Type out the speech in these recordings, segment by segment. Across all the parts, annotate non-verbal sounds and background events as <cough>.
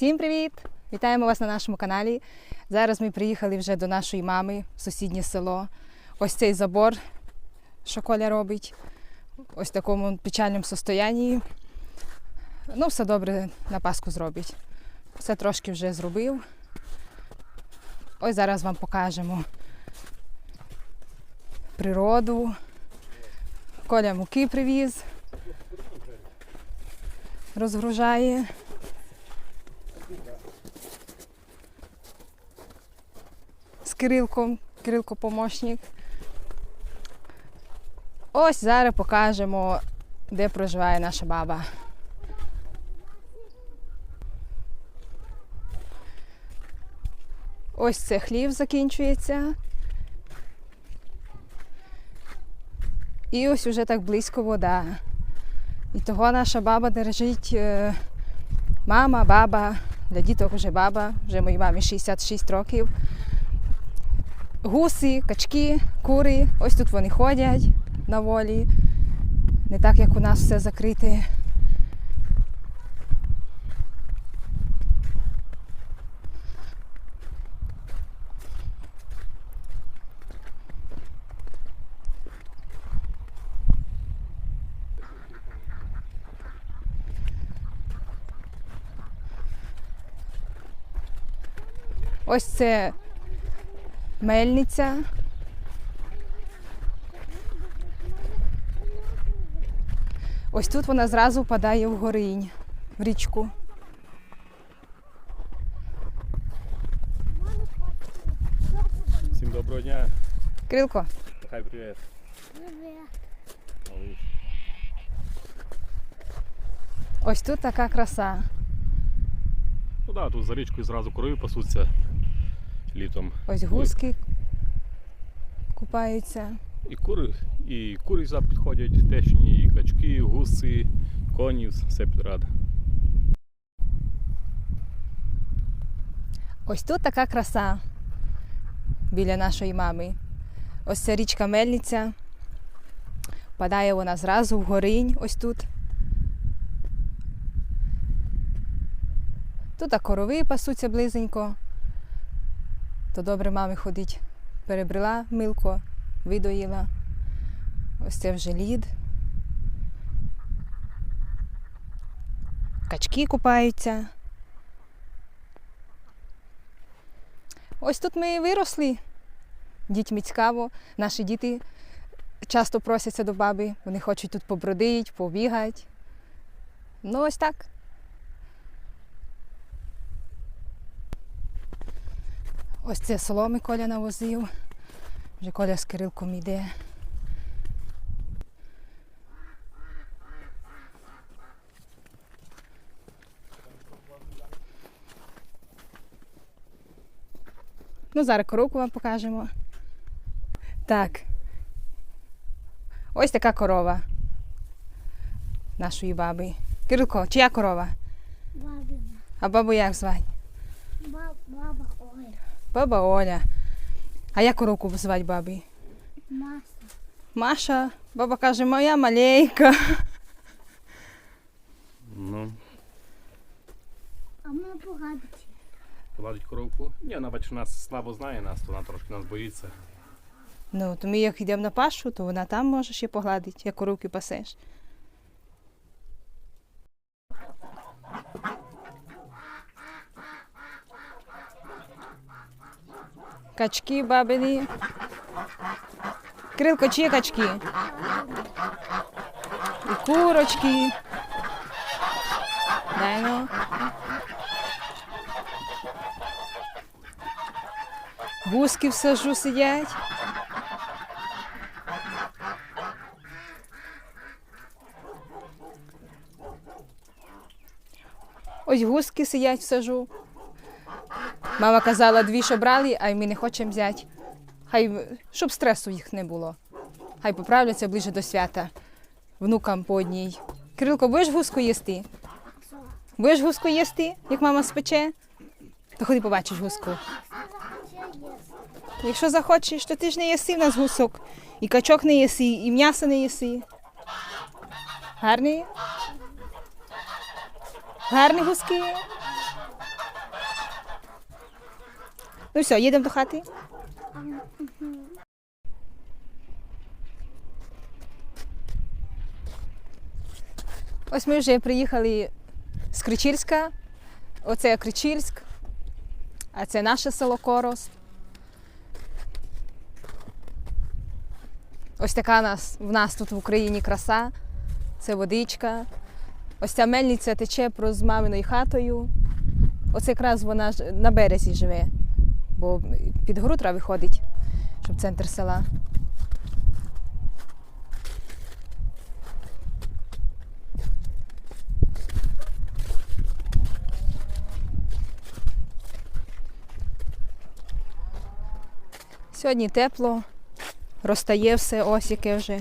Всім привіт! Вітаємо вас на нашому каналі. Зараз ми приїхали вже до нашої мами в сусіднє село. Ось цей забор, що Коля робить, ось в такому печальному состоянні. Ну, все добре на Пасху зробить. Все трошки вже зробив. Ось зараз вам покажемо природу. Коля муки привіз. Розгружає. з Кирилком, Кирилко помощник. Ось зараз покажемо, де проживає наша баба. Ось це хлів закінчується. І ось уже так близько вода. І того наша баба держить е, мама, баба, для діток вже баба, вже моїй мамі 66 років гуси, качки, кури. Ось тут вони ходять на волі. Не так, як у нас все закрите. Ось це мельниця. Ось тут вона зразу впадає в горинь, в річку. Всім доброго дня. Крилко, Хай привіт. Малыш. ось тут така краса. Ну да, тут за річкою зразу корови пасуться літом. Ось гуски купаються. І кури, і кури за підходять, тещині, і качки, і гуси, коні, все підряд. Ось тут така краса біля нашої мами. Ось ця річка Мельниця. Впадає вона зразу в горинь, ось тут. Тут а корови пасуться близенько. То добре мамі ходить. Перебрала милко, видоїла. Ось це вже лід. Качки купаються. Ось тут ми і виросли. Дітьми цікаво. Наші діти часто просяться до баби, вони хочуть тут побродити, побігати. Ну, ось так. Ось це соломи Коля навозив. Вже Коля з Кирилком йде. Ну, зараз коровку вам покажемо. Так. Ось така корова нашої баби. Кирилко, чия корова? Бабина. А бабу як звати? Баба. Баба Оля. А як коровку звати бабі? Маса. Маша. Баба каже, моя малейка. Ну, А ми погадати. погладить коровку. Ні, вона бачиш, нас слабо знає нас, то вона трошки нас боїться. Ну, то ми як йдемо на пашу, то вона там може ще погладити, як коровки пасеш. Качки бабині. Крилко, чиї качки? І курочки. Дай ну. Гуски в сажу сидять. Ось гуски сидять в сажу. Мама казала, дві що брали, а й ми не хочемо взяти. Хай, щоб стресу їх не було. Хай поправляться ближче до свята. Внукам по одній. Кирилко, будеш гуску їсти? Будеш гуску їсти, як мама спече? То ходи побачиш гуску. Якщо захочеш, то ти ж не їси в нас гусок. І качок не їси, і м'ясо не їси. Гарний? Гарні гуски. Ну все, їдемо до хати. Ось ми вже приїхали з Кричільська. Оце Кричільськ, а це наше село Корост. Ось така нас, в нас тут в Україні краса. Це водичка. Ось ця мельниця тече з маминою хатою. Оце якраз вона на березі живе, бо під гору треба виходить, щоб центр села. Сьогодні тепло, розтає все, ось вже.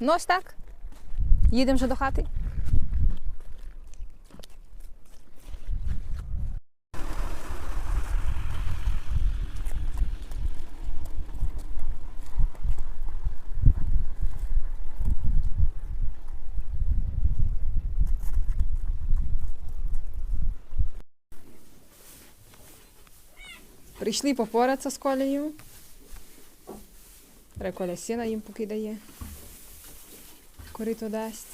Ну ось так. Їдемо вже до хати. Прийшли попоратися з колею. Треба Коля сіна їм покидає. Корито дасть.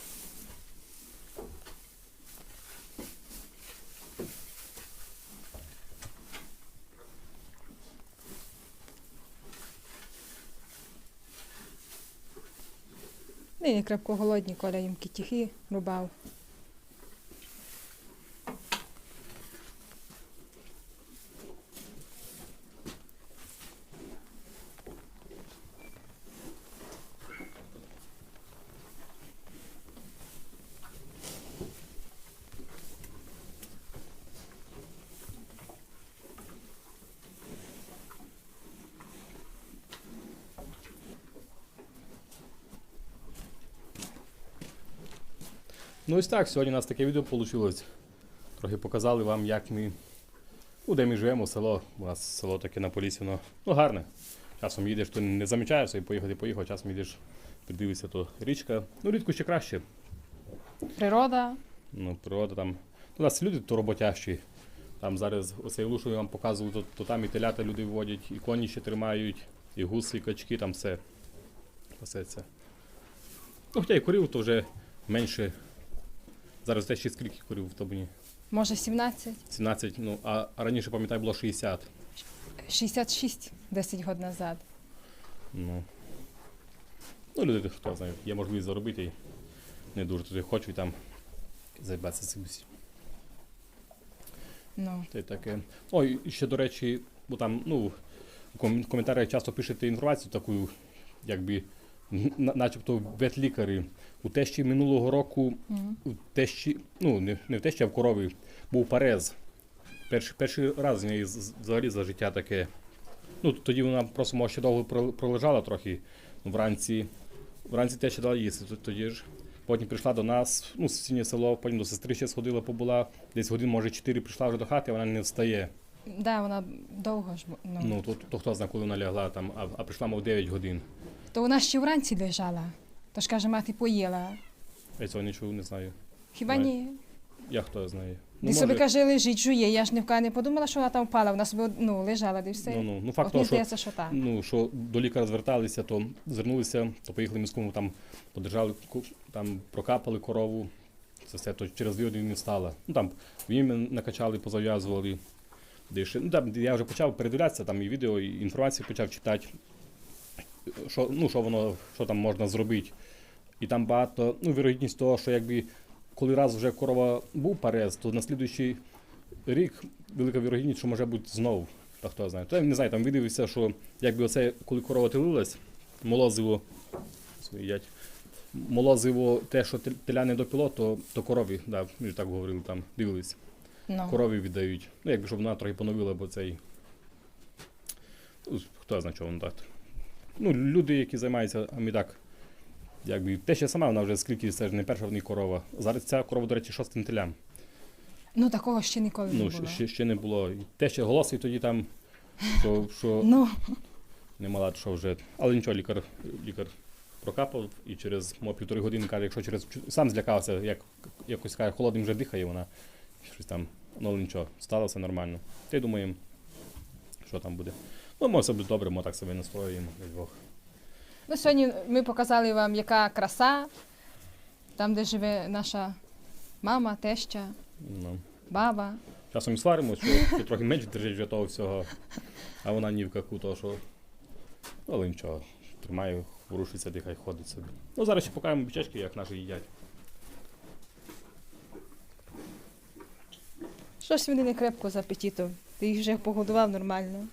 Нині крепко голодні, Коля їм кітіхи рубав. Ну ось так, сьогодні у нас таке відео вийшло. Трохи показали вам, як ми. Ну, де ми живемо, село. У нас село таке на полісі, воно ну, гарне. Часом їдеш, то не замічаєшся і поїхати, поїхав, часом їдеш, придивишся, то річка. Ну, рідко ще краще. Природа. Ну, природа там. У нас люди то роботящі. Там зараз оцей лушу я вам показував, то, то там і телята люди вводять, і коні ще тримають, і гуси, і качки, там все. Це. Ну, хоча і курів, то вже менше. Зараз те ще скільки курів в табуні? Може 17? 17, ну, а раніше, пам'ятаю, було 60. 66 10 років назад. Ну, ну люди, хто знає, є можливість заробити і не дуже туди хочуть і там займатися цим. всім. Ну. Та й таке. Ой, ще до речі, бо там, ну, в ком- коментарях часто пишете інформацію таку, якби, начебто ветлікарі. У тещі минулого року, у тещі, ну, не, не в тещі, а в корові, був парез. Перший, перший раз з неї взагалі за життя таке. Ну, тоді вона просто може ще довго пролежала трохи. Вранці, вранці теща дала їсти. Тоді ж. Потім прийшла до нас, ну, сусіднє село, потім до сестри ще сходила, побула. Десь годин, може, 4 прийшла вже до хати, а вона не встає. Да, вона довго ж. Ну. Ну, то, то хто знає, коли вона лягла там, а, а прийшла, мов 9 годин. То вона ще вранці лежала. Тож каже, мати поїла. Я цього нічого не знаю. Хіба Знаю. ні? Я хто знає. Ти собі каже, лежить, жує. Я ж не не подумала, що вона там впала. Вона собі ну, лежала, де все. ну, ну, ну, От факт мені того, що, здається, що так. ну, що до лікаря зверталися, то звернулися, то поїхали в міському, там подержали, ку- там прокапали корову. Це все, то через дві години не стало. Ну там віми накачали, позав'язували. Ну, там, я вже почав передивлятися, там і відео, і інформацію почав читати, що, ну, що воно, що там можна зробити. І там багато, ну, вірогідність того, що якби коли раз вже корова був парез, то на слідуючий рік велика вірогідність, що може бути знову. Та хто знає. То я не знаю, там видивився, що якби оце, коли корова тилилась, молозиво, стоять, молозиво те, що тел- теля не допіло, то, то корові, да, ми так говорили, там дивились, Ну. корові віддають. Ну, якби щоб вона трохи поновила, бо цей. Ну, хто знає, чого воно так. Ну, люди, які займаються, а ми так. Якби те ще сама, вона вже скільки це ж не перша в ній корова. Зараз ця корова, до речі, шостим телям. ну такого ще ніколи не Ну, було. ще, ще не було. І Те ще голоси тоді там, що, що <laughs> Ну, не мала, що вже. Але нічого, лікар, лікар прокапав і через мо, півтори години каже, якщо через чу- сам злякався, як якось каже, холодним вже дихає вона. Щось там, ну але нічого, стало все нормально. Та й думаємо, що там буде. Ну, може, все буде добре, ми так себе настроюємо, дай Бог. Ну, сьогодні ми показали вам, яка краса, там, де живе наша мама, теща, Ну. баба. Часом і сваримося, що ти трохи менше держить вже того всього, а вона ні в каку, то що. Ну, але нічого, тримаю, ворушиться, дихай, ходить собі. Ну, зараз ще покажемо бичечки, як наші їдять. Щось вони не крепко з апетитом. Ти їх вже погодував нормально.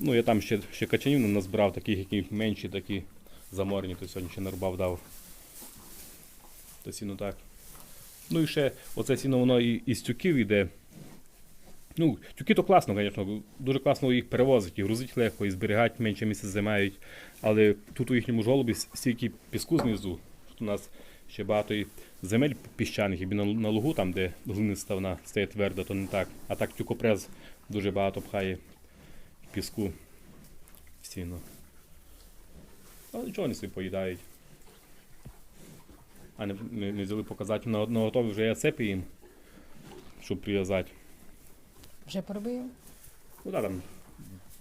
Ну, я там ще, ще качанів назбирав, таких, які менші, такі заморені, то сьогодні ще нарубав дав. То сіно так. Ну і ще оце сіно воно і, із тюків йде. Ну, тюки то класно, звісно. Дуже класно їх перевозити, і грузить легко, і зберігати менше місяць займають. Але тут у їхньому жолобі стільки піску знизу, що у нас ще багато і земель піщаних, якби на, на лугу, там, де глиниста вона стає тверда, то не так. А так тюкопрез дуже багато пхає піску в сіно. Але нічого вони собі поїдають. А не, не, не взяли показати на, на готові вже я цепі їм, щоб прив'язати. Вже поробив. Ну так, там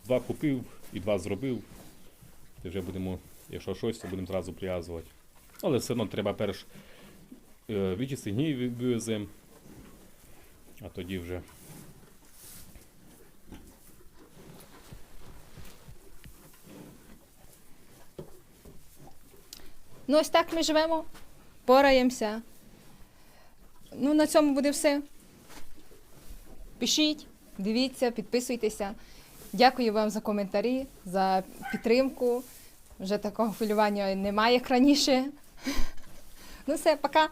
два купив і два зробив. І вже будемо, якщо щось, то будемо зразу прив'язувати. Але все одно треба перш е, вичистити гній вивеземо, а тоді вже. Ну, ось так ми живемо, пораємося. Ну, на цьому буде все. Пишіть, дивіться, підписуйтеся. Дякую вам за коментарі, за підтримку. Вже такого хвилювання немає, як раніше. <laughs> Ну все, пока.